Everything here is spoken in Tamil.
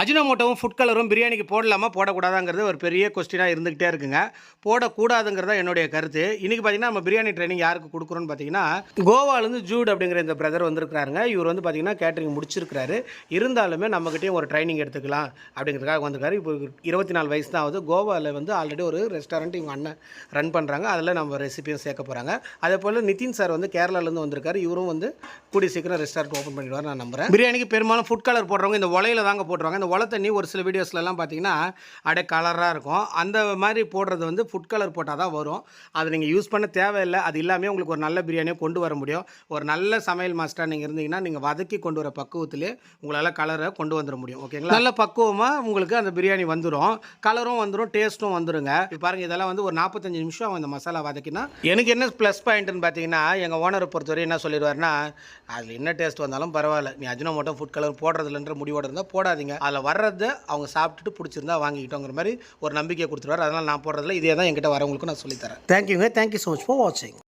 அஜினோமோட்டோவும் ஃபுட் கலரும் பிரியாணிக்கு போடலாமா போடக்கூடாதாங்கிறது ஒரு பெரிய கொஸ்டினாக இருந்துகிட்டே இருக்குங்க. போடக்கூடாதுங்கிறது தான் என்னுடைய கருத்து. இன்றைக்கி பார்த்தீங்கன்னா நம்ம பிரியாணி ட்ரைனிங் யாருக்கு கொடுக்குறோன்னு பார்த்தீங்கன்னா கோவாலேருந்து ஜூட் அப்படிங்கிற இந்த பிரதர் வந்திருக்கிறாருங்க. இவர் வந்து பார்த்தீங்கன்னா கேட்டரிங் முடிச்சிருக்கிறாரு. இருந்தாலுமே நம்மக்கிட்டேயும் ஒரு ட்ரைனிங் எடுத்துக்கலாம் அப்படிங்கிறதுக்காக வந்திருக்காரு. இப்போ இருபத்தி நாலு வயசு தான் ஆகுது. கோவாவில் வந்து ஆல்ரெடி ஒரு ரெஸ்டாரண்ட் இவங்க அண்ணன் ரன் பண்ணுறாங்க அதில் நம்ம ரெசிபியும் சேர்க்க போகிறாங்க அதே போல் நிதின் சார் வந்து கேரளாலேருந்து வந்திருக்காரு. இவரும் வந்து கூடிய சீக்கிரம் ரெஸ்டாரண்ட் ஓப்பன் பண்ணிடுவார் நான் நம்புறேன். பிரியாணிக்கு பெரும்பாலும் ஃபுட் கலர் போடுறவங்க இந்த உலையில தாங்க போட்டுருவாங்க. அந்த உலை தண்ணி ஒரு சில வீடியோஸ்லலாம் பார்த்தீங்கன்னா அப்படியே கலராக இருக்கும். அந்த மாதிரி போடுறது வந்து ஃபுட் கலர் போட்டால் தான் வரும். அது நீங்கள் யூஸ் பண்ண தேவையில்லை. அது இல்லாமல் உங்களுக்கு ஒரு நல்ல பிரியாணியை கொண்டு வர முடியும். ஒரு நல்ல சமையல் மாஸ்டர் நீங்கள் இருந்தீங்கன்னா நீங்கள் வதக்கி கொண்டு வர பக்குவத்திலே உங்களால் கலரை கொண்டு வந்துட முடியும். ஓகேங்களா? நல்ல பக்குவமாக உங்களுக்கு அந்த பிரியாணி வந்துடும் கலரும் வந்துடும் டேஸ்ட்டும் வந்துருங்க. இப்போ பாருங்கள் இதெல்லாம் வந்து ஒரு நாற்பத்தஞ்சு நிமிஷம் அந்த மசாலா வதக்கினா எனக்கு என்ன ப்ளஸ் பாயிண்ட்னு பார்த்தீங்கன்னா எங்கள் ஓனரை பொறுத்தவரை என்ன சொல்லிடுவாருன்னா அதில் என்ன டேஸ்ட் வந்தாலும் பரவாயில்ல. நீ அஜினோ மட்டும் ஃபுட் கலர் போடுறதுலன்ற முடிவோட இருந்தால் போடாதீங்க. அதில் வர்றதை அவங்க சாப்பிட்டுட்டு பிடிச்சிருந்தா வாங்கிக்கிட்டோங்கிற மாதிரி ஒரு நம்பிக்கை கொடுத்துருவாரு. அதனால் நான் போடுறதில்ல இதே தான் என்கிட்ட வரவங்களுக்கும் நான் சொல்லித்தரேன். தேங்க்யூங்க தேங்க்யூ ஸோ மச் ஃபார் வாட்சிங்